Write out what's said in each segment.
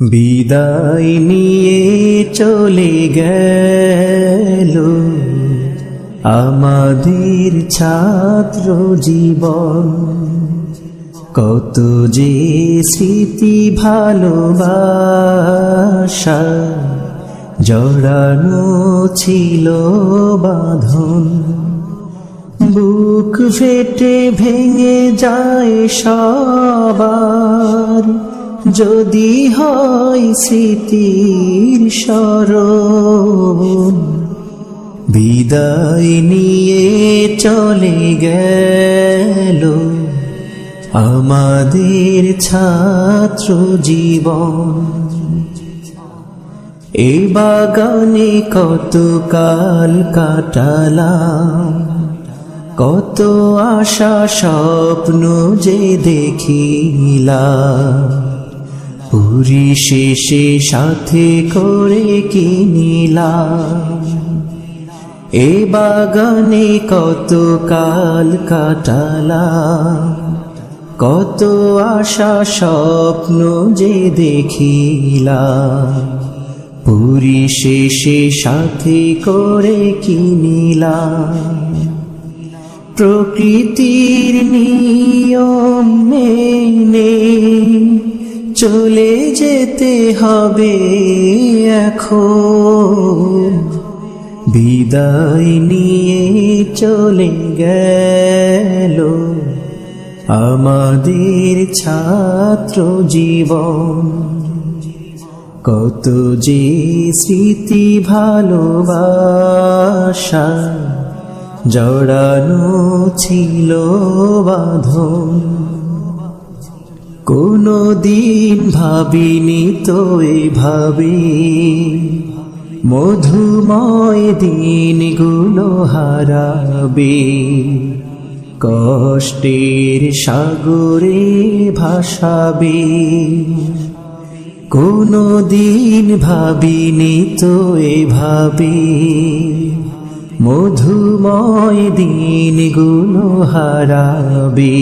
বিদায় নিয়ে চলে গেল। আমাদের ছাত্র জীবন। কত যে স্মৃতি ভালোবাসা, জড়ানো ছিল বাঁধন। বুক ফেটে ভেঙে যায় সবার। যদি হয় স্মৃতির স্মরণ, বিদায় নিয়ে চলে গেল আমাদের ছাত্র জীবন। এই বাগানে কত কাল কাটালাম, কত আশা স্বপ্ন যে দেখিলাম। পুরী শেষে সাথে করে কিনিলাম এ বাগানে কত কাল কাটালাম? কত আশা স্বপ্ন যে দেখিলাম? পুরী শেষে সাথে করে কিনিলাম প্রকৃতির নিয়ম মেনে চলে যেতে হবে এখন। বিদায় নিয়ে চলে গেল আমাদের ছাত্র জীবন। কত যে স্মৃতি ভালোবাসা, জড়ানো ছিল বাঁধন। কোনো দিন ভাবিনি তো এভাবে মধুময় দিনগুলো হারাবে। কষ্টের সাগরে ভাসাবে। কোনো দিন ভাবিনি তো এভাবে মধুময় দিনগুলো হারাবে।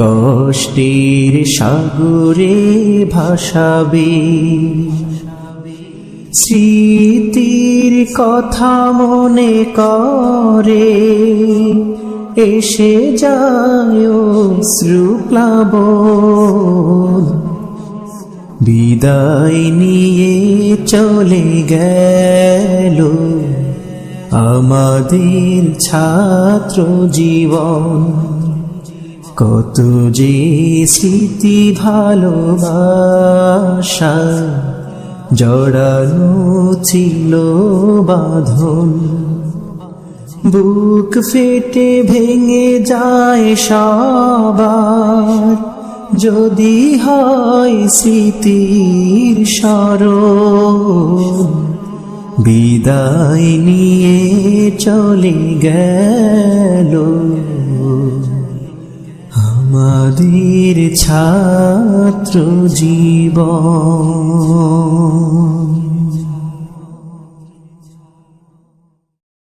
কষ্টের সাগরে ভাসাবে। স্মৃতির কথা মনে করে, এসে যায় শ্রুপ্লাব বিদায় নিয়ে চলে গেল আমাদের ছাত্র জীবন কত যে স্মৃতি ভালোবাসা, জড়ানো ছিল বাঁধন। বুক ফেটে ভেঙে যায় সবার, যদি হয় স্মৃতির স্মরণ। বিদায় নিয়ে চলে গেল। আমাদের ছাত্র জীবন